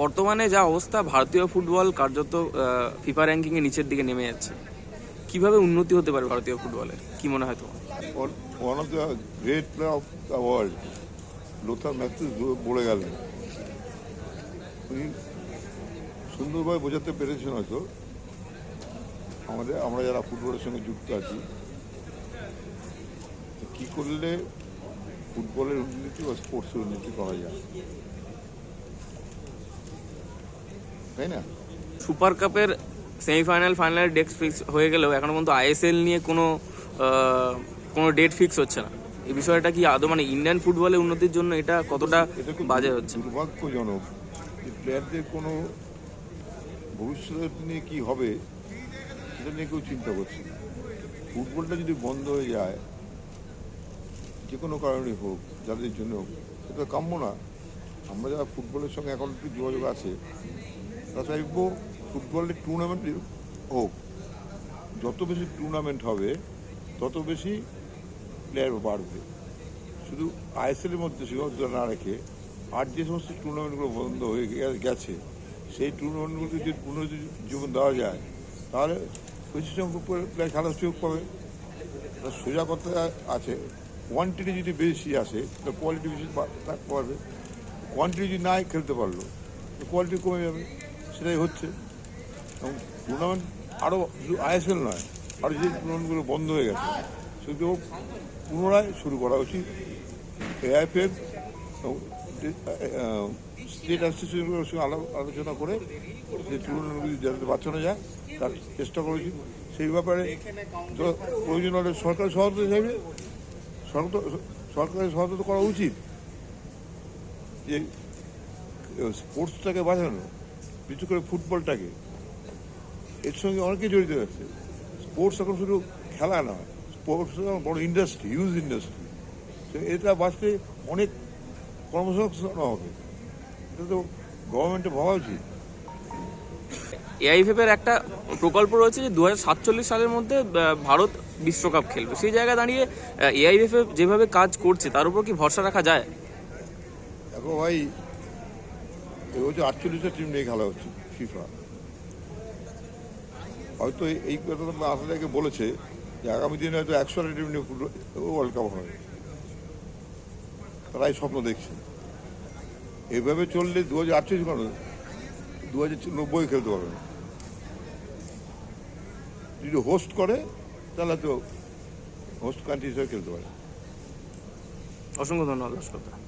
বর্তমানে যা অবস্থা ভারতীয় ফুটবল কার্যত ফিফা র্যাঙ্কিংয়ে নিচের দিকে নেমে যাচ্ছে। কীভাবে উন্নতি হতে পারে ভারতীয় ফুটবলের? কি মনে হয় তোমার? One of the great player of the world, Lothar Matthaus বলে গেলেন। উনি সুন্দরভাবে বোঝাতে পেরেছেন হয়তো। আমাদের আমরা যারা ফুটবলের সঙ্গে যুক্ত আছি কি করলে ফুটবলের উন্নতি বা স্পোর্টসের উন্নতি করা যায়? তাই না? সুপার কাপের সেমিফাইনাল ফাইনালের ডেট ফিক্স হয়ে গেলেও এখনও পর্যন্ত আইএসএল নিয়ে কোনো কোনো ডেট ফিক্স হচ্ছে না। এই বিষয়টা কি আদৌ মানে ইন্ডিয়ান ফুটবলের উন্নতির জন্য এটা কতটা বাজে হচ্ছে? দুর্ভাগ্যজনক প্লেয়ারদের কোনো ভবিষ্যৎ নিয়ে কি হবে সেটা নিয়ে কেউ চিন্তা করছে না। ফুটবলটা যদি বন্ধ হয়ে যায় যে কোনো কারণে হোক যাদের জন্য হোক এটা কাম্য না। আমরা যারা ফুটবলের সঙ্গে এখন একটু যোগাযোগ আছে তা চাইব ফুটবলের টুর্নামেন্ট হোক যত বেশি টুর্নামেন্ট হবে, তত বেশি প্লেয়ার বাড়বে। শুধু আইএসএলের মধ্যে সীমাবদ্ধ না রেখে আর যে সমস্ত টুর্নামেন্টগুলো বন্ধ হয়ে গেছে, সেই টুর্নামেন্টগুলোকে যদি পুনর্জীবন দেওয়া যায়, তাহলে বেশি সংখ্যক প্লেয়ার খেলার সুযোগ পাবে। তা সোজা কথা আছে কোয়ান্টিটি যদি বেশি আসে তো কোয়ালিটি বেশি থাকতে পারবে। কোয়ান্টিটি যদি নাই খেলতে পারল কোয়ালিটি কমে যাবে। সেটাই হচ্ছে। এবং টুর্নামেন্ট আরও আইএসএল নয় আরও যে টুর্নামেন্টগুলো বন্ধ হয়ে গেছে, সেগুলো পুনরায় শুরু করা উচিত। এআইপিএফ স্টেট অ্যাসোসিয়েশনগুলোর সঙ্গে আলোচনা করে যে টুর্নামেন্টগুলি যাতে বাঁচানো যায়, তার চেষ্টা করা উচিত। সেই ব্যাপারে প্রয়োজন হলে সরকার সহায়তা সরকার সরকারের সহযোগিতা করা উচিত। যে স্পোর্টসটাকে বাঁচানো বিশেষ করে ফুটবলটাকে এর সঙ্গে অনেকে জড়িত আছে। স্পোর্টস এখন শুধু খেলা নয় স্পোর্টস বড় ইন্ডাস্ট্রি হিউজ ইন্ডাস্ট্রি তো এটা বাঁচতে অনেক কর্মসংস্থান হবে। এটা তো গভর্নমেন্টে ভাবা উচিত। এআইএফএফের একটা প্রকল্প রয়েছে যে দু হাজার সাতচল্লিশ সালের মধ্যে ভারত বিশ্বকাপ খেলবে। সেই জায়গায় দাঁড়িয়ে এআইএফএফ যেভাবে কাজ করছে তার উপর কি ভরসা রাখা যায়? দেখো ভাই এবছর আটচল্লিশটা টিম নিয়ে খেলা হচ্ছে ফিফা হয়তো এই- এই কথা আসলে বলেছে যে আগামী দিনে হয়তো একশোটা টিম নিয়ে ফুটবল ওয়ার্ল্ড কাপ হবে। তারাই স্বপ্ন দেখছে। এভাবে চললে দু হাজার আটচল্লিশ কেন দু হাজার নব্বই খেলতে পারবে না। যদি হোস্ট করে, তাহলে তো হোস্ট কান্ট্রি হিসেবে খেলতে পারে। অসংখ্য ধন্যবাদ দর্শকরা